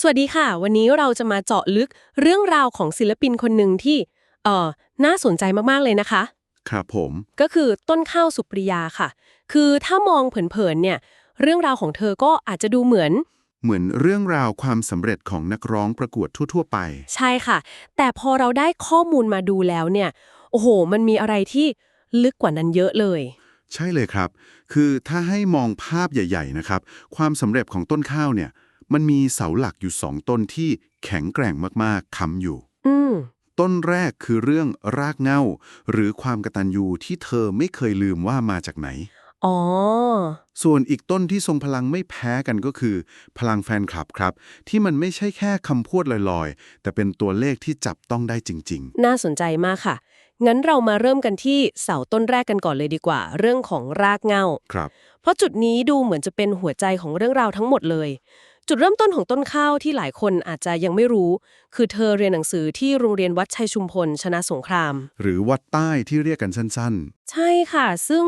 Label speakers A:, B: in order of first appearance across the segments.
A: สวัสดีค่ะ วันนี้เราจะมาเจาะลึกเรื่องราวของศิลปินคนหนึ่งที่เอ่อน่าสนใจมากๆเลยนะคะ
B: ครับผม
A: ก็คือต้นข้าวสุปริยาค่ะ คือถ้ามองเผินๆเนี่ย เรื่องราวของเธอก็อาจจะดูเหมือน
B: เหมือนเรื่องราวความสำเร็จของนักร้องประกวดทั่ว ๆ ไป
A: ใช่ค่ะ แต่พอเราได้ข้อมูลมาดูแล้วเนี่ย โอ้โห มันมีอะไรที่ลึกกว่านั้นเยอะเลย
B: ใช่เลยครับ คือถ้าให้มองภาพใหญ่ ๆ นะครับ ความสำเร็จของต้นข้าวเนี่ย มันมีเสาหลักอยู่สองต้นที่แข็งแกร่งมากๆค้ำอยู่
A: อืม
B: ต้นแรกคือเรื่องรากเหง้า หรือความกตัญญูที่เธอไม่เคยลืมว่ามาจากไหน
A: อ๋อ
B: ส่วนอีกต้นที่ทรงพลังไม่แพ้กันก็คือ พลังแฟนคลับครับ ที่มันไม่ใช่แค่คำพูดลอยๆ แต่เป็นตัวเลขที่จับต้องได้จริง
A: น่าสนใจมากค่ะ งั้นเรามาเริ่มกันที่เสาต้นแรกกันก่อนเลยดีกว่า เรื่องของรากเหง้า
B: ๆ ครับ
A: เพราะจุดนี้ดูเหมือนจะเป็นหัวใจของเรื่องราวทั้งหมดเลย จุดเริ่มต้นของต้นข้าวที่หลายคนอาจจะยังไม่รู้ คือเธอเรียนหนังสือที่โรงเรียนวัดชัยชุมพลชนะสงคราม
B: หรือวัดใต้ที่เรียกกันสั้น
A: ใช่ค่ะ ซึ่ง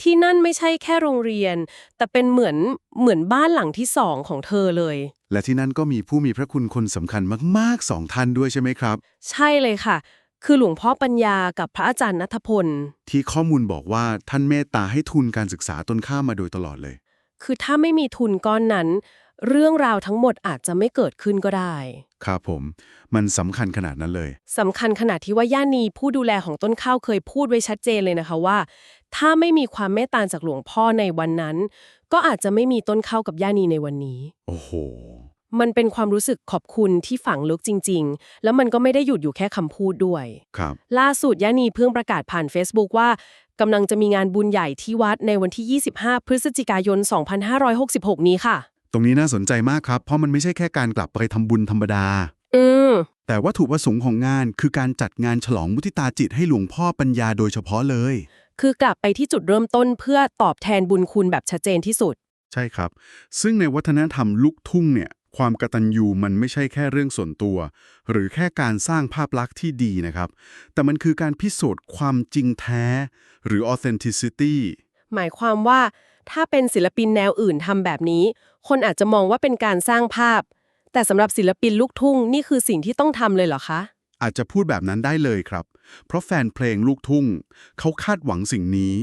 A: ที่นั่นไม่ใช่แค่โรงเรียน แต่เป็นเหมือนเหมือนบ้านหลังที่สองของเธอเลย
B: ๆและที่นั่นก็มีผู้มีพระคุณคนสำคัญมากๆสองท่านด้วยใช่ไหมครับ
A: ใช่เลยค่ะ คือหลวงพ่อปัญญากับพระอาจารย์นัทพล
B: ที่ข้อมูลบอกว่าท่านเมตตาให้ทุนการศึกษาต้นข้าวมาโดยตลอดเลย
A: คือถ้าไม่มีทุนก้อนนั้น เรื่องราวทั้งหมดอาจจะไม่เกิดขึ้นก็ได้
B: ครับผม มันสำคัญขนาดนั้นเลย
A: สำคัญขนาดที่ว่าย่านีผู้ดูแลของต้นข้าวเคยพูดไว้ชัดเจนเลยนะคะว่า ถ้าไม่มีความเมตตาจากหลวงพ่อในวันนั้น ก็อาจจะไม่มีต้นข้าวกับย่านีในวันนี้
B: โอ้โห
A: มันเป็นความรู้สึกขอบคุณที่ฝังลึกจริง ๆ แล้วมันก็ไม่ได้หยุดอยู่แค่คำพูดด้วย
B: ครับ
A: ล่าสุดย่านีเพิ่งประกาศผ่าน Facebook ว่ากำลังจะมีงานบุญใหญ่ที่วัดในวันที่ 25 พฤศจิกายน 2566 นี้ค่ะ
B: ต รงนี้น่าสนใจมากครับ เพราะมันไม่ใช่แค่การกลับไปทำบุญธรรมดา
A: อืม
B: แต่วัตถุประสงค์ของงานคือการจัดงานฉลองมุทิตาจิตให้หลวงพ่อปัญญาโดยเฉพาะเลย
A: คือกลับไปที่จุดเริ่มต้นเพื่อตอบแทนบุญคุณแบบชัดเจนที่สุด
B: ใช่ครับ ซึ่งในวัฒนธรรมลูกทุ่งเนี่ย ความกตัญญูมันไม่ใช่แค่เรื่องส่วนตัว หรือแค่การสร้างภาพลักษณ์ที่ดีนะครับ แต่มันคือการพิสูจน์ความจริงแท้ หรือ authenticity
A: หมายความว่า ถ้าเป็นศิลปินแนวอื่นทำแบบนี้ คนอาจจะมองว่าเป็นการสร้างภาพ แต่สำหรับศิลปินลูกทุ่งนี่คือสิ่งที่ต้องทำเลยเหรอคะ
B: อาจจะพูดแบบนั้นได้เลยครับ เพราะแฟนเพลงลูกทุ่ง เขาคาดหวังสิ่งนี้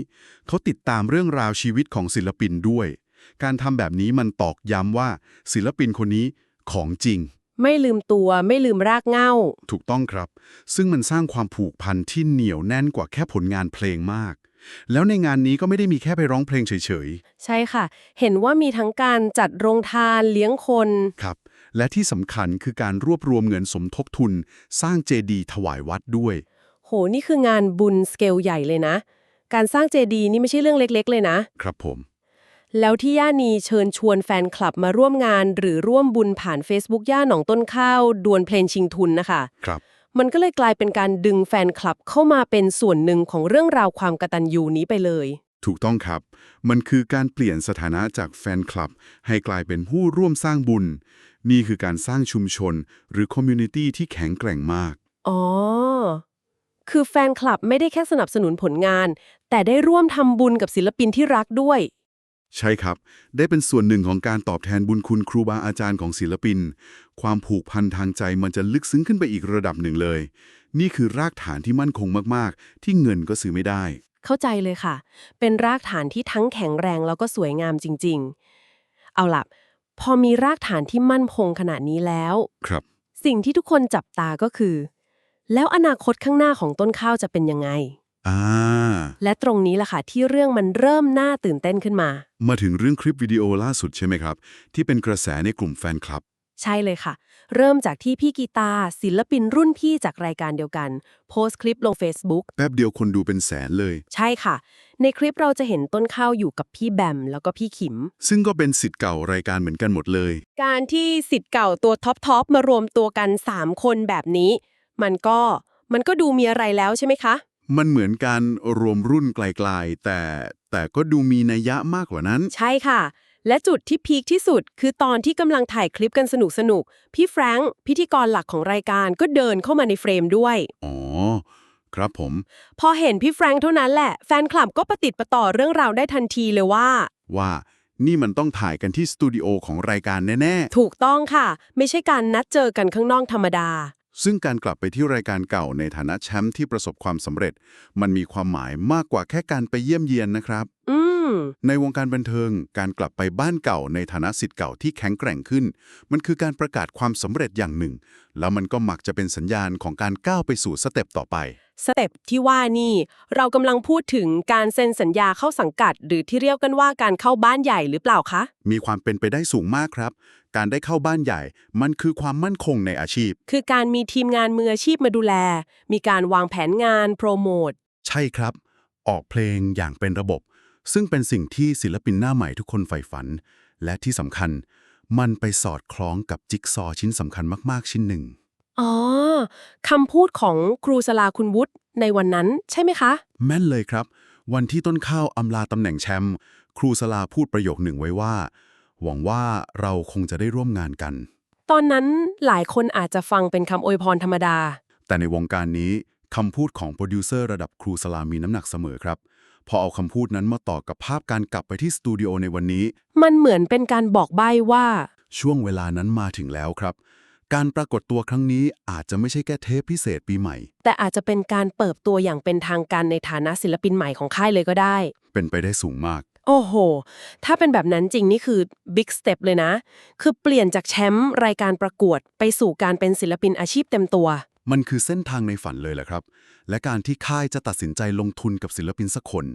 B: เขาติดตามเรื่องราวชีวิตของศิลปินด้วย การทำแบบนี้มันตอกย้ำว่า ศิลปินคนนี้ของจริง
A: ไม่ลืมตัวไม่ลืมรากเหง้า
B: ถูกต้องครับ ซึ่งมันสร้างความผูกพันที่เหนียวแน่นกว่าแค่ผลงานเพลงมาก แล้วในงานนี้ก็ไม่ได้มีแค่ไปร้องเพลงเฉย
A: ใช่ค่ะ เห็นว่ามีทั้งการจัดโรงทานเลี้ยงคน
B: ๆครับ และที่สำคัญคือการรวบรวมเงินสมทบทุน สร้างเจดีย์ถวายวัดด้วย
A: โห นี่คืองานบุญสเกลใหญ่เลยนะ การสร้างเจดีย์นี่ไม่ใช่เรื่องเล็กๆ เลยนะ
B: ครับผม
A: แล้วที่ย่านีเชิญชวนแฟนคลับมาร่วมงาน หรือร่วมบุญผ่าน Facebook ย่าหนองต้นข้าวดวลเพลงชิงทุนนะคะ
B: ครับ
A: มันก็เลยกลายเป็นการดึงแฟนคลับเข้ามาเป็นส่วนหนึ่งของเรื่องราวความกตัญญูนี้ไปเลย
B: ถูกต้องครับ มันคือการเปลี่ยนสถานะจากแฟนคลับ ให้กลายเป็นผู้ร่วมสร้างบุญ นี่คือการสร้างชุมชน หรือคอมมูนิตี้ที่แข็งแกร่งมาก
A: อ๋อ คือแฟนคลับไม่ได้แค่สนับสนุนผลงาน แต่ได้ร่วมทำบุญกับศิลปินที่รักด้วย
B: ใช่ครับ ได้เป็นส่วนหนึ่งของการตอบแทนบุญคุณครูบาอาจารย์ของศิลปิน ความผูกพันทางใจมันจะลึกซึ้งขึ้นไปอีกระดับหนึ่งเลย นี่คือรากฐานที่มั่นคงมากๆ ที่เงินก็ซื้อไม่ได้
A: เข้าใจเลยค่ะ เป็นรากฐานที่ทั้งแข็งแรงแล้วก็สวยงามจริง ๆ เอาล่ะ พอมีรากฐานที่มั่นคงขนาดนี้แล้ว
B: ครับ
A: สิ่งที่ทุกคนจับตาก็คือ แล้วอนาคตข้างหน้าของต้นข้าวจะเป็นยังไง
B: อ่า
A: และตรงนี้ล่ะค่ะที่เรื่องมันเริ่มน่าตื่นเต้นขึ้นมา
B: มาถึงเรื่องคลิปวิดีโอล่าสุดใช่ไหมครับ ที่เป็นกระแสในกลุ่มแฟนคลับ
A: ใช่เลยค่ะ เริ่มจากที่พี่กีตาร์ศิลปินรุ่นพี่จากรายการเดียวกัน โพสต์คลิปลง Facebook
B: แป๊บเดียวคนดูเป็นแสนเลย
A: ใช่ค่ะ ในคลิปเราจะเห็นต้นข้าวอยู่กับพี่แบมแล้วก็พี่ขิม
B: ซึ่งก็เป็นสิทธิ์เก่ารายการเหมือนกันหมดเลย
A: การที่สิทธิ์เก่าตัวท็อปทอปมารวมตัวกัน 3 คนแบบนี้ มันก็มันก็ดูมีอะไรแล้วใช่ไหมคะ
B: มันเหมือนการรวมรุ่นไกลๆ แต่แต่ก็ดูมีนัยยะมากกว่านั้น
A: ใช่ค่ะ และจุดที่พีคที่สุด คือตอนที่กำลังถ่ายคลิปกันสนุกสนุกๆพี่แฟรงค์พิธีกรหลักของรายการก็เดินเข้ามาในเฟรมด้วย
B: อ๋อ ครับผม
A: พอเห็นพี่แฟรงค์เท่านั้นแหละ แฟนคลับก็ประติดประต่อเรื่องราวได้ทันทีเลยว่า
B: ว่านี่มันต้องถ่ายกันที่สตูดิโอของรายการแน่
A: ถูกต้องค่ะ ไม่ใช่การนัดเจอกันข้างนอกธรรมดา
B: ๆ ซึ่งการกลับไปที่รายการเก่าในฐานะแชมป์ที่ประสบความสำเร็จ มันมีความหมายมากกว่าแค่การไปเยี่ยมเยียนนะครับ
A: อื
B: ในวงการบันเทิงการกลับไปบ้านเก่าในฐานะสิทธิ์เก่าที่แข็งแกร่งขึ้น มันคือการประกาศความสำเร็จอย่างหนึ่ง แล้วมันก็มักจะเป็นสัญญาณของการก้าวไปสู่สเต็ปต่อไป
A: สเต็ปที่ว่านี่เรากำลังพูดถึงการเซ็นสัญญาเข้าสังกัด หรือที่เรียกกันว่าการเข้าบ้านใหญ่หรือเปล่าคะ
B: มีความเป็นไปได้สูงมากครับ การได้เข้าบ้านใหญ่ มันคือความมั่นคงในอาชีพ
A: คือการมีทีมงานมืออาชีพมาดูแล มีการวางแผนงานโปรโมท
B: ใช่ครับ ออกเพลงอย่างเป็นระบบ ซึ่งเป็นสิ่งที่ศิลปินหน้าใหม่ทุกคนใฝ่ฝัน และที่สำคัญ มันไปสอดคล้องกับจิ๊กซอว์ชิ้นสำคัญมาก ๆ ชิ้นหนึ่ง
A: อ๋อคำพูดของครูสลาคุณวุฒิในวันนั้นใช่ไหมคะ
B: แม่นเลยครับ วันที่ต้นข้าวอำลาตำแหน่งแชมป์ครูสลาพูดประโยคหนึ่งไว้ว่า หวังว่าเราคงจะได้ร่วมงานกัน
A: ตอนนั้นหลายคนอาจจะฟังเป็นคำอวยพรธรรมดา
B: แต่ในวงการนี้คำพูดของโปรดิวเซอร์ระดับครูสลามีน้ำหนักเสมอครับ พอเอาคำพูดนั้นมาต่อกับภาพการกลับไปที่สตูดิโอในวันนี้
A: มันเหมือนเป็นการบอกใบ้ว่า
B: ช่วงเวลานั้นมาถึงแล้วครับ การปรากฏตัวครั้งนี้อาจจะไม่ใช่แค่เทปพิเศษปีใหม่
A: แต่อาจจะเป็นการเปิดตัวอย่างเป็นทางการในฐานะศิลปินใหม่ของค่ายเลยก็ได้
B: เป็นไปได้สูงมาก
A: โอ้โห ถ้าเป็นแบบนั้นจริงนี่คือบิ๊กสเต็ปเลยนะ คือเปลี่ยนจากแชมป์รายการประกวดไปสู่การเป็นศิลปินอาชีพเต็มตัว
B: มันคือเส้นทางในฝันเลยแหละครับ และการที่ค่ายจะตัดสินใจลงทุนกับศิลปินสักคน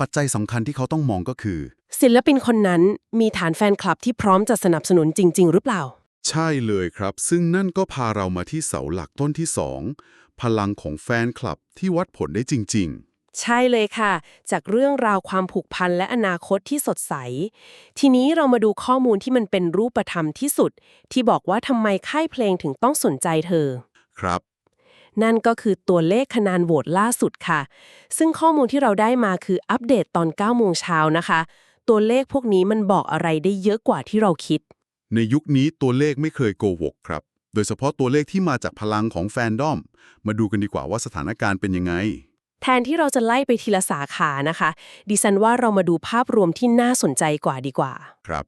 B: ปัจจัยสำคัญที่เขาต้องมองก็คือ
A: ศิลปินคนนั้นมีฐานแฟนคลับที่พร้อมจะสนับสนุนจริง ๆ หรือเปล่า
B: ใช่เลยครับ ซึ่งนั่นก็พาเรามาที่เสาหลักต้นที่2พลังของแฟนคลับที่วัดผลได้จริง
A: ใช่เลยค่ะ จากเรื่องราวความผูกพันและอนาคตที่สดใส ทีนี้เรามาดูข้อมูลที่มันเป็นรูปธรรมที่สุด ที่บอกว่าทำไมค่ายเพลงถึงต้องสนใจเธอ
B: ๆ ครับ
A: นั่นก็คือตัวเลขคะแนนโหวตล่าสุดค่ะ ซึ่งข้อมูลที่เราได้มาคืออัปเดตตอน9โมงเช้านะคะ ตัวเลขพวกนี้มันบอกอะไรได้เยอะกว่าที่เราคิด
B: ในยุคนี้ตัวเลขไม่เคยโกหกครับ โดยเฉพาะตัวเลขที่มาจากพลังของแฟนดอม มาดูกันดีกว่าว่าสถานการณ์เป็นยังไง
A: แทนที่เราจะไล่ไปทีละสาขานะคะ ดิฉันว่าเรามาดูภาพรวมที่น่าสนใจกว่าดีกว่า
B: ครับ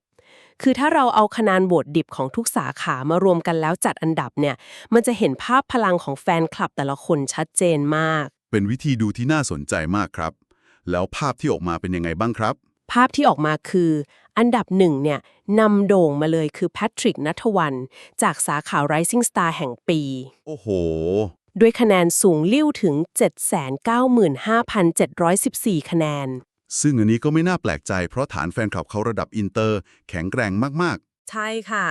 A: คือถ้าเราเอาคะแนนโหวตดิบของทุกสาขามารวมกันแล้วจัดอันดับเนี่ย มันจะเห็นภาพพลังของแฟนคลับแต่ละคนชัดเจนมาก
B: เป็นวิธีดูที่น่าสนใจมากครับ แล้วภาพที่ออกมาเป็นยังไงบ้างครับ
A: ภาพที่ออกมาคือ อันดับหนึ่งเนี่ยนำโด่งมาเลยคือแพทริกนัทวันจากสาขา Rising Star แห่งปี
B: โอ้โห
A: ด้วยคะแนนสูงลิ่วถึง 795,714 คะแนน
B: ซึ่งอันนี้ก็ไม่น่าแปลกใจเพราะฐานแฟนคลับเขาระดับอินเตอร์ แข็งแกร่งมาก
A: ใช่ค่ะ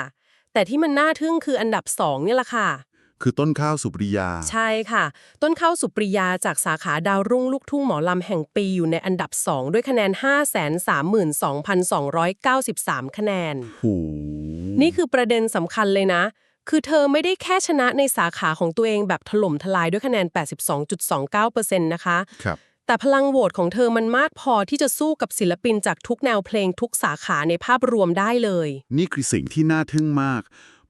A: แต่ที่มันน่าทึ่งคืออันดับ2เนี่ยแหละค่ะ
B: ๆ คือต้นข้าวสุปริยา
A: ใช่ค่ะ ต้นข้าวสุปริยาจากสาขาดาวรุ่งลูกทุ่งหมอลำแห่งปีอยู่ในอันดับ 2 ด้วยคะแนน 532,293 คะแนน
B: หู
A: นี่คือประเด็นสำคัญเลยนะ คือเธอไม่ได้แค่ชนะในสาขาของตัวเองแบบถล่มทลายด้วยคะแนน 82.29%นะคะ
B: ครับ
A: แต่พลังโหวตของเธอมันมากพอที่จะสู้กับศิลปินจากทุกแนวเพลงทุกสาขาในภาพรวมได้เลย
B: นี่คือสิ่งที่น่าทึ่งมาก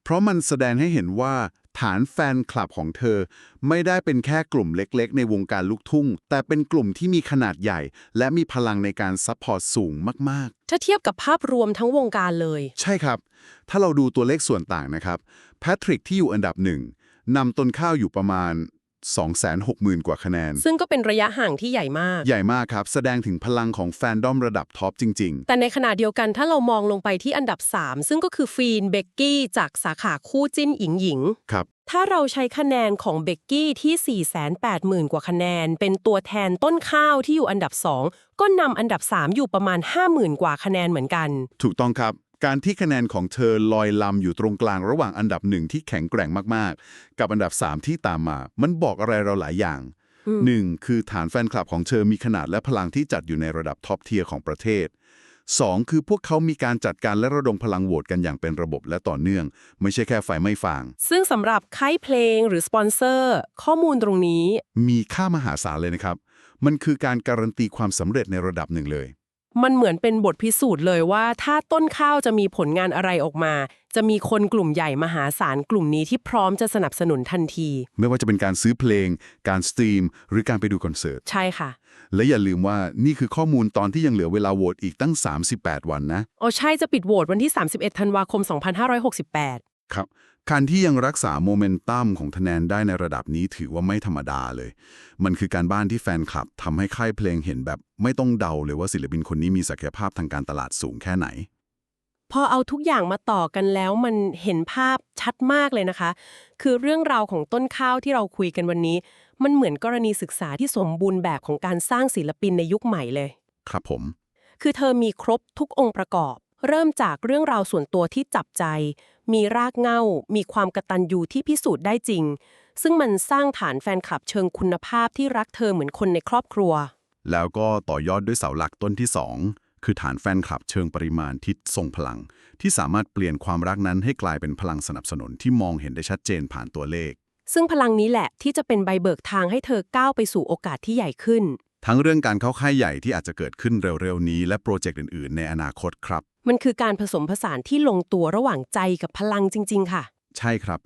B: เพราะมันแสดงให้เห็นว่าฐานแฟนคลับของเธอ ไม่ได้เป็นแค่กลุ่มเล็กๆ ในวงการลูกทุ่ง แต่เป็นกลุ่มที่มีขนาดใหญ่ และมีพลังในการซัพพอร์ตสูงมาก
A: ถ้าเทียบกับภาพรวมทั้งวงการเลย
B: ๆใช่ครับ ถ้าเราดูตัวเลขส่วนต่างนะครับ แพทริกที่อยู่อันดับหนึ่งนำต้นข้าวอยู่ประมาณ 260,000 กว่าคะแนน
A: ซึ่งก็เป็นระยะห่างที่ใหญ่มาก
B: ใหญ่มากครับ แสดงถึงพลังของแฟนดอมระดับท็อปจริง
A: แต่ในขณะเดียวกันถ้าเรามองลงไปที่อันดับ 3 ซึ่งก็คือฟีนเบกกี้จากสาขาคู่จิ้นหญิงหญิง
B: ๆครับ
A: ถ้าเราใช้คะแนนของเบกกี้ที่ 480,000 กว่าคะแนน เป็นตัวแทนต้นข้าวที่อยู่อันดับ 2 ก็นำอันดับ 3 อยู่ประมาณ 50,000 กว่าคะแนนเหมือนกัน
B: ถูกต้องครับ การที่คะแนนของเธอลอยลำอยู่ตรงกลางระหว่างอันดับหนึ่งที่แข็งแกร่งมากๆ กับอันดับ 3 ที่ตามมา มันบอกอะไรเราหลายอย่าง
A: อืม
B: หนึ่งคือฐานแฟนคลับของเธอมีขนาดและพลังที่จัดอยู่ในระดับท็อปเทียร์ของประเทศ 2. คือพวกเขามีการจัดการและระดมพลังโหวตกันอย่างเป็นระบบและต่อเนื่อง ไม่ใช่แค่ไฟไม่ฟาง
A: ซึ่งสำหรับค่ายเพลงหรือสปอนเซอร์ ข้อมูลตรงนี้
B: มีค่ามหาศาลเลยนะครับ มันคือการการันตีความสำเร็จในระดับหนึ่งเลย
A: มันเหมือนเป็นบทพิสูจน์เลยว่า ถ้าต้นข้าวจะมีผลงานอะไรออกมา จะมีคนกลุ่มใหญ่มหาศาลกลุ่มนี้ที่พร้อมจะสนับสนุนทันที
B: ไม่ว่าจะเป็นการซื้อเพลง การสตรีม หรือการไปดูคอนเสิร์ต
A: ใช่ค่ะ
B: และอย่าลืมว่านี่คือข้อมูลตอนที่ยังเหลือเวลาโหวตอีกตั้ง 38 วันนะ
A: อ๋อใช่จะปิดโหวตวันที่ 31 ธันวาคม 2568
B: ครับ การที่ยังรักษาโมเมนตัมของคะแนนได้ในระดับนี้ถือว่าไม่ธรรมดาเลย มันคือการบ้านที่แฟนคลับทำให้ค่ายเพลงเห็นแบบ ไม่ต้องเดาเลยว่าศิลปินคนนี้มีศักยภาพทางการตลาดสูงแค่ไหน
A: พอเอาทุกอย่างมาต่อกันแล้วมันเห็นภาพชัดมากเลยนะคะ คือเรื่องราวของต้นข้าวที่เราคุยกันวันนี้ มันเหมือนกรณีศึกษาที่สมบูรณ์แบบของการสร้างศิลปินในยุคใหม่เลย
B: ครับผม
A: คือเธอมีครบทุกองค์ประกอบ เริ่มจากเรื่องราวส่วนตัวที่จับใจ มีรากเหง้า มีความกตัญญูที่พิสูจน์ได้จริง ซึ่งมันสร้างฐานแฟนคลับเชิงคุณภาพที่รักเธอเหมือนคนในครอบครัว
B: แล้วก็ต่อยอดด้วยเสาหลักต้นที่ 2 คือฐานแฟนคลับเชิงปริมาณที่ทรงพลัง ที่สามารถเปลี่ยนความรักนั้นให้กลายเป็นพลังสนับสนุนที่มองเห็นได้ชัดเจนผ่านตัวเลข
A: ซึ่งพลังนี้แหละที่จะเป็นใบเบิกทางให้เธอก้าวไปสู่โอกาสที่ใหญ่ขึ้น
B: ทั้งเรื่องการเข้าค่ายใหญ่ที่อาจจะเกิดขึ้นเร็วๆนี้ และโปรเจกต์อื่นๆ ในอนาคตครับ
A: มันคือการผสมผสานที่ลงตัวระหว่างใจกับพลังจริง ๆ ค่ะ
B: ใช่ครับ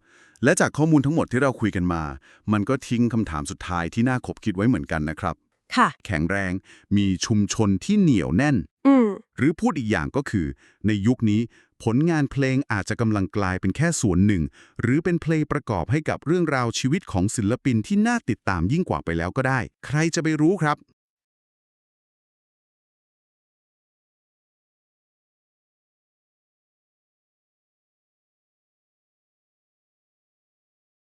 B: และจากข้อมูลทั้งหมดที่เราคุยกันมา มันก็ทิ้งคำถามสุดท้ายที่น่าขบคิดไว้เหมือนกันนะครับ
A: ค่ะ
B: แข็งแรง มีชุมชนที่เหนียวแน่น
A: อืม
B: หรือพูดอีกอย่างก็คือ ในยุคนี้ผลงานเพลงอาจจะกำลังกลายเป็นแค่ส่วนหนึ่ง หรือเป็นเพลงประกอบให้กับเรื่องราวชีวิตของศิลปินที่น่าติดตามยิ่งกว่าไปแล้วก็ได้ ใครจะไปรู้ครับ